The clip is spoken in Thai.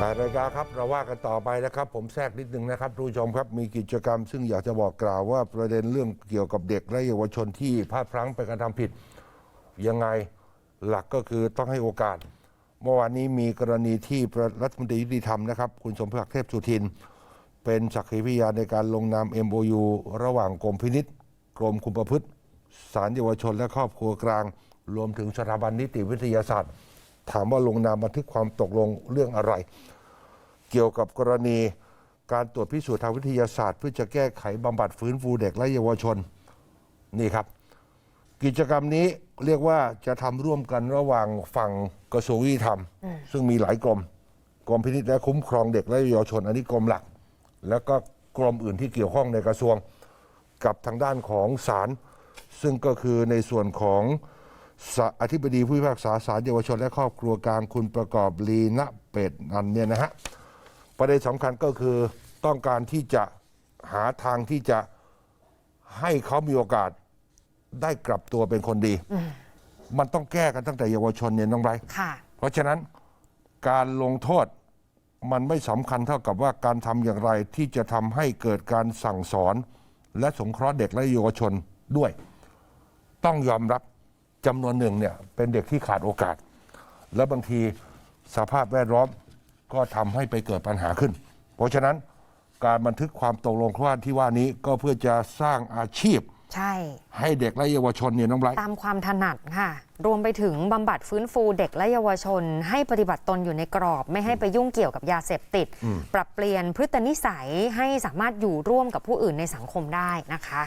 แปดรายการครับเราว่ากันต่อไปนะครับ ผมแทรกนิดนึงนะครับทุกผู้ชมครับมีกิจกรรม ซึ่งอยากจะบอกกล่าวว่าประเด็นเรื่องเกี่ยวกับเด็กและเยาวชนที่พลาดพลั้งไปกระทำผิด ยังไงหลักก็คือต้องให้โอกาส เมื่อวานนี้มีกรณีที่รัฐมนตรียุติธรรมนะครับ คุณสมศักดิ์เทพสุทิน เป็นสักขีพยานในการลงนาม MOU ระหว่างกรมพินิษกรมคุมประพฤติศาลเยาวชนและครอบครัวกลาง รวมถึงสถาบันนิติวิทยาศาสตร์ ถามว่าลงนามบันทึกความตกลงเรื่องอะไร เกี่ยวกับกรณีการตรวจพิสูจน์ทางวิทยาศาสตร์ เพื่อจะแก้ไขบำบัดฟื้นฟูเด็กและเยาวชนนี่ครับ กิจกรรมนี้เรียกว่าจะทำร่วมกันระหว่างฝั่งกระทรวงยุติธรรม ซึ่งมีหลายกรมกรมพินิจและคุ้มครองเด็กและเยาวชนอันนี้กรมหลัก แล้วก็กรมอื่นที่เกี่ยวข้องในกระทรวงกับทางด้านของศาลซึ่งก็คือในส่วนของสะ อธิบดีผู้พิพากษาศาลเยาวชนและครอบครัวกลางคุณประกอบลีณเป็ดนันเนี่ยนะฮะประเด็นสำคัญก็คือต้องการที่จะหาทางที่จะให้เขามีโอกาสได้กลับตัวเป็นคนดี มันต้องแก้กันตั้งแต่เยาวชนเนี่ยน้องไบรท์ค่ะ เพราะฉะนั้นการลงโทษมันไม่สำคัญเท่ากับว่าการทำอย่างไรที่จะทำให้เกิดการสั่งสอน และสงเคราะห์เด็กและเยาวชนด้วย ต้องยอมรับ จำนวนหนึ่งเนี่ยเป็นเด็กที่ขาดโอกาส และบางทีสภาพแวดล้อมก็ทำให้ไปเกิดปัญหาขึ้น เพราะฉะนั้นการบันทึกความตกลงว่าที่ว่านี้ก็เพื่อจะสร้างอาชีพ ใช่ ให้เด็กและเยาวชนเนี่ยน้องไบรท์ตามความถนัดค่ะ รวมไปถึงบำบัดฟื้นฟูเด็กและเยาวชน ให้ปฏิบัติตนอยู่ในกรอบ ไม่ให้ไปยุ่งเกี่ยวกับยาเสพติด ปรับเปลี่ยนพฤตินิสัยให้สามารถอยู่ร่วมกับผู้อื่นในสังคมได้นะคะ